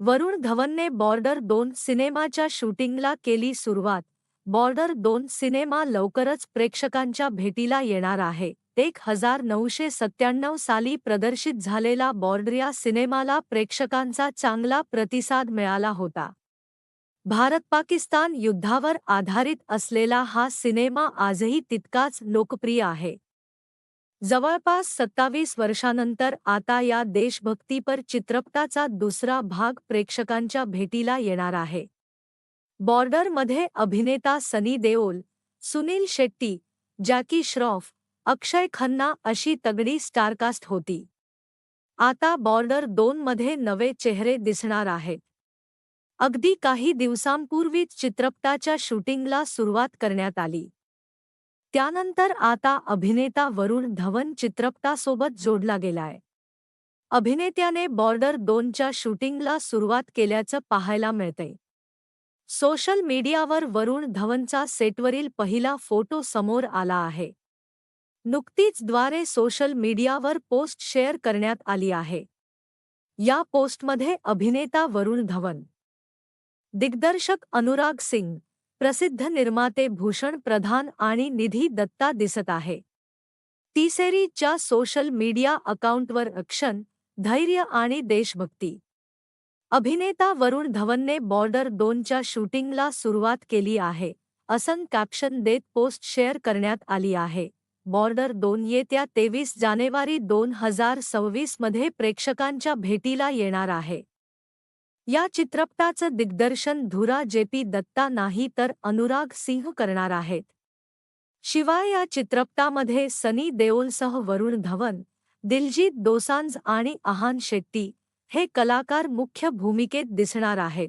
वरुण धवनने बॉर्डर दोन सिनेमाच्या शूटिंगला केली सुरुवात. बॉर्डर दोन सिनेमा लवकरच प्रेक्षकांच्या भेटीला येणार आहे. एक हजार नऊशे सत्त्याण्णव साली प्रदर्शित झालेला बॉर्डर या सिनेमाला प्रेक्षकांचा चांगला प्रतिसाद मिळाला होता. भारत पाकिस्तान युद्धावर आधारित असलेला हा सिनेमा आजही तितकाच लोकप्रिय आहे. जवळपास सत्तावीस वर्षानंतर आता या देशभक्तीपर चित्रपटाचा दुसरा भाग प्रेक्षकांच्या भेटीला येणार आहे. बॉर्डरमध्ये अभिनेता सनी देओल सुनील शेट्टी जॅकी श्रॉफ अक्षय खन्ना अशी तगडी स्टारकास्ट होती. आता बॉर्डर दोनमध्ये नवे चेहरे दिसणार आहेत. अगदी काही दिवसांपूर्वीच चित्रपटाच्या शूटिंगला सुरुवात करण्यात आली. त्यानंतर आता अभिनेता वरुण धवन चित्रपटासोबत जोडला गेलाय. अभिनेत्याने बॉर्डर दोनच्या शूटिंगला सुरुवात केल्याचं पाहायला मिळतंय. सोशल मीडियावर वरुण धवनचा सेटवरील पहिला फोटो समोर आला आहे. नुकतीच द्वारे सोशल मीडियावर पोस्ट शेअर करण्यात आली आहे. या पोस्टमध्ये अभिनेता वरुण धवन दिग्दर्शक अनुराग सिंग प्रसिद्ध निर्माते भूषण प्रधान आणि निधी दत्ता दिसत आहे. तिसेरीच्या सोशल मीडिया अकाउंटवर अक्षन धैर्य आणि देशभक्ती. अभिनेता वरुण धवनने बॉर्डर दोनच्या शूटिंगला सुरुवात केली आहे. असं कॅप्शन देत पोस्ट शेअर करण्यात आली आहे. बॉर्डर दोन येत्या तेवीस जानेवारी दोन हज़ार सव्वीसमध्ये प्रेक्षकांच्या भेटीला येणार आहे. या चित्रपटाचं दिग्दर्शन धुरा जेपी दत्ता नाही तर अनुराग सिंह करणार आहेत. शिवाय या चित्रपटामध्ये सनी देओलसह वरुण धवन दिलजीत दोसांज आणि आहान शेट्टी हे कलाकार मुख्य भूमिकेत दिसणार आहेत.